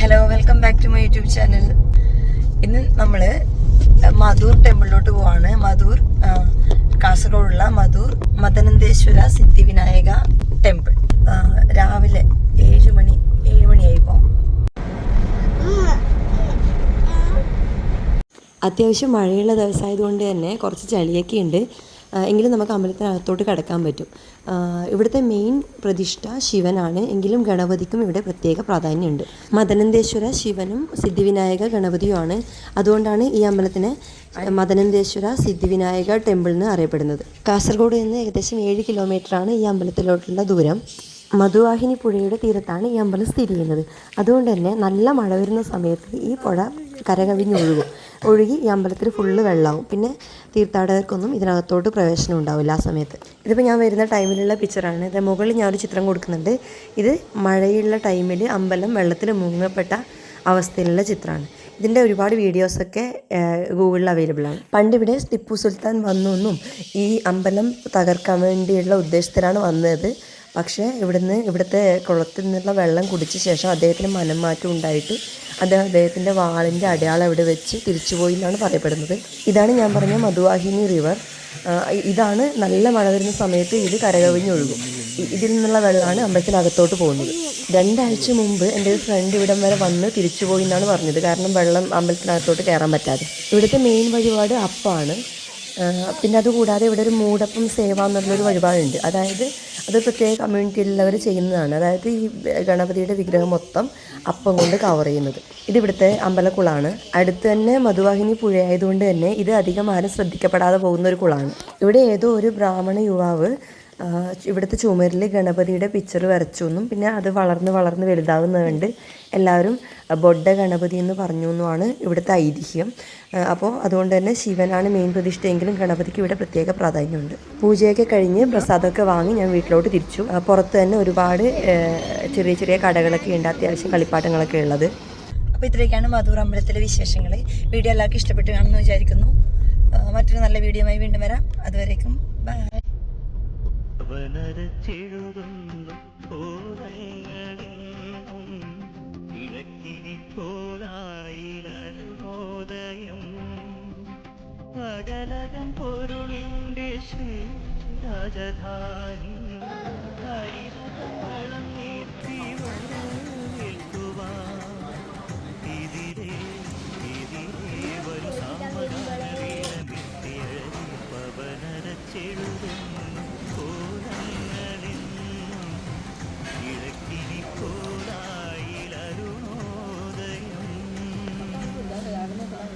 Hello welcome back to my YouTube channel ഇന്ന് നമ്മൾ മധൂർ ടെമ്പിളിലോട്ട് പോവാണ്. മധൂർ കാസർഗോഡുള്ള മധൂർ മദനന്ദേശ്വര സിദ്ധി വിനായക ടെമ്പിൾ. രാവിലെ ഏഴ് മണി ഏഴ് മണിയായി പോവാം. അത്യാവശ്യം മഴയുള്ള ദിവസമായതുകൊണ്ട് തന്നെ കുറച്ച് ചളിയൊക്കെ ഉണ്ട്. എങ്കിലും നമുക്ക് അമ്പലത്തിനകത്തോട്ട് കടക്കാൻ പറ്റും. ഇവിടുത്തെ മെയിൻ പ്രതിഷ്ഠ ശിവനാണ്. എങ്കിലും ഗണപതിക്കും ഇവിടെ പ്രത്യേക പ്രാധാന്യമുണ്ട്. മദനന്തേശ്വര ശിവനും സിദ്ധിവിനായക ഗണപതിയുമാണ്. അതുകൊണ്ടാണ് ഈ അമ്പലത്തിനെ മദനന്തേശ്വര സിദ്ധിവിനായക ടെമ്പിൾ എന്ന് അറിയപ്പെടുന്നത്. കാസർഗോഡ് നിന്ന് ഏകദേശം ഏഴ് കിലോമീറ്ററാണ് ഈ അമ്പലത്തിലോട്ടുള്ള ദൂരം. മധുവാഹിനി പുഴയുടെ തീരത്താണ് ഈ അമ്പലം സ്ഥിതി ചെയ്യുന്നത്. അതുകൊണ്ട് തന്നെ നല്ല മഴ വരുന്ന സമയത്ത് ഈ പുഴ കരകവിഞ്ഞൊഴുകും ഒഴുകി. ഈ അമ്പലത്തിൽ ഫുള്ള് വെള്ളമാവും പിന്നെ തീർത്ഥാടകർക്കൊന്നും ഇതിനകത്തോട്ട് പ്രവേശനം ഉണ്ടാവില്ല ആ സമയത്ത്. ഇതിപ്പോൾ ഞാൻ വരുന്ന ടൈമിലുള്ള പിക്ചറാണ് ഇത് മുകളിൽ ഞാൻ ഒരു ചിത്രം കൊടുക്കുന്നുണ്ട്. ഇത് മഴയുള്ള ടൈമിൽ അമ്പലം വെള്ളത്തിൽ മുങ്ങപ്പെട്ട അവസ്ഥയിലുള്ള ചിത്രമാണ്. ഇതിന്റെ ഒരുപാട് വീഡിയോസൊക്കെ ഗൂഗിളിൽ അവൈലബിൾ ആണ്. പണ്ട് ഇവിടെ ടിപ്പു സുൽത്താൻ വന്നു എന്നും ഈ അമ്പലം തകർക്കാൻ വേണ്ടിയുള്ള ഉദ്ദേശത്തിലാണ് വന്നത്. പക്ഷേ ഇവിടുന്ന് ഇവിടുത്തെ കുളത്തിൽ നിന്നുള്ള വെള്ളം കുടിച്ച ശേഷം അദ്ദേഹത്തിന് മനംമാറ്റം ഉണ്ടായിട്ട് അദ്ദേഹം അദ്ദേഹത്തിന്റെ വാളിന്റെ അടയാളം അവിടെ വെച്ച് തിരിച്ചുപോയി എന്നാണ് പറയപ്പെടുന്നത്. ഇതാണ് ഞാൻ പറഞ്ഞ മധുവാഹിനി റിവർ ഇതാണ് നല്ല മഴ വരുന്ന സമയത്ത് ഇത് കരകവിഞ്ഞൊഴുകും. ഇതിൽ നിന്നുള്ള വെള്ളമാണ് അമ്പലത്തിനകത്തോട്ട് പോകുന്നത്. രണ്ടാഴ്ച മുമ്പ് എന്റെ ഒരു ഫ്രണ്ട് ഇവിടം വരെ വന്ന് തിരിച്ചുപോയി എന്നാണ് പറഞ്ഞത്. കാരണം വെള്ളം അമ്പലത്തിനകത്തോട്ട് കയറാൻ പറ്റാതെ. ഇവിടുത്തെ മെയിൻ വഴിപാട് അപ്പമാണ് ആ, പിന്നെ അതുകൂടാതെ ഇവിടെ ഒരു മൂടപ്പം സേവ എന്നുള്ളൊരു വഴിപാടുണ്ട്. അതായത് അത് പ്രത്യേക കമ്മ്യൂണിറ്റിയിലുള്ളവർ ചെയ്യുന്നതാണ്. അതായത് ഈ ഗണപതിയുടെ വിഗ്രഹം മൊത്തം അപ്പം കൊണ്ട് കവർ ചെയ്യുന്നത്. ഇത് ഇവിടുത്തെ അമ്പലക്കുളമാണ് അടുത്ത് തന്നെ മധുവാഹിനി പുഴയായതുകൊണ്ട് തന്നെ ഇത് അധികം ആരും ശ്രദ്ധിക്കപ്പെടാതെ പോകുന്ന ഒരു കുളമാണ് ഇവിടെ ഏതോ ഒരു ബ്രാഹ്മണ യുവാവ് ഇവിടുത്തെ ചുമരിൽ ഗണപതിയുടെ പിക്ചർ വരച്ചു എന്നും പിന്നെ അത് വളർന്ന് വളർന്ന് വലുതാകുന്നതുകൊണ്ട് എല്ലാവരും ബൊഡ ഗണപതി എന്ന് പറഞ്ഞു എന്നുമാണ് ഇവിടുത്തെ ഐതിഹ്യം. അപ്പോൾ അതുകൊണ്ട് തന്നെ ശിവനാണ് മെയിൻ പ്രതിഷ്ഠയെങ്കിലും ഗണപതിക്ക് ഇവിടെ പ്രത്യേക പ്രാധാന്യമുണ്ട്. പൂജയൊക്കെ കഴിഞ്ഞ് പ്രസാദമൊക്കെ വാങ്ങി ഞാൻ വീട്ടിലോട്ട് തിരിച്ചു. പുറത്ത് തന്നെ ഒരുപാട് ചെറിയ ചെറിയ കടകളൊക്കെ ഉണ്ട് അത്യാവശ്യം കളിപ്പാട്ടങ്ങളൊക്കെ ഉള്ളത്. അപ്പോൾ ഇത്രയൊക്കെയാണ് മധൂർ അമ്പലത്തിലെ വിശേഷങ്ങൾ വീഡിയോ എല്ലാവർക്കും ഇഷ്ടപ്പെട്ട് കാണുമെന്ന് വിചാരിക്കുന്നു. മറ്റൊരു നല്ല വീഡിയോയുമായി വീണ്ടും വരാം. അതുവരേക്കും ബൈ. അവനരച്ചെഴുതുന്നു ഓരങ്ങളും ഇഴക്കിനി പോലായിരോദയം അകലകം പൊരുളിന്റെ ശ്രീ രാജധാനി.